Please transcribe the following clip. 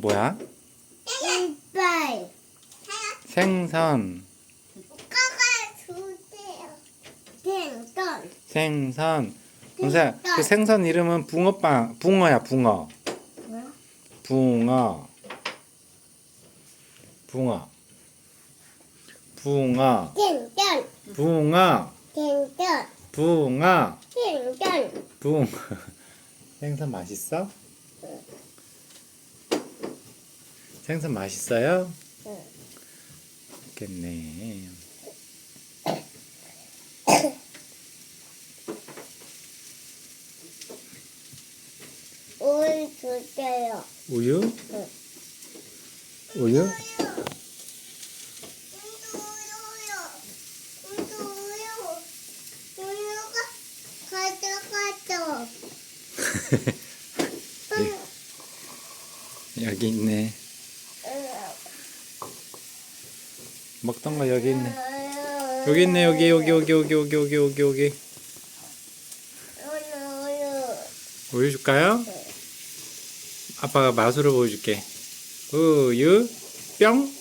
뭐야? 이빨. 생선, 까가 주세요. 생선. 생선. 동생, 생선. 그 생선 이름은 붕어빵, 붕어야, 붕어. 뭐야? 붕어. 붕어. 붕어. 생선. 붕어. 생선. 붕어. 생선. 붕. 생선 맛있어? 생선 맛있어요? 응. 좋겠네. 울 주세요. 우유? 응. 우유? 가져가죠. 여기 있네. 먹던 거 여기 있네. 여기 있네. 여기 여기 여기 여기 여기 여기 여기 여기. 우유 줄까요? 아빠가 맛으로 보여줄게. 우유 뿅.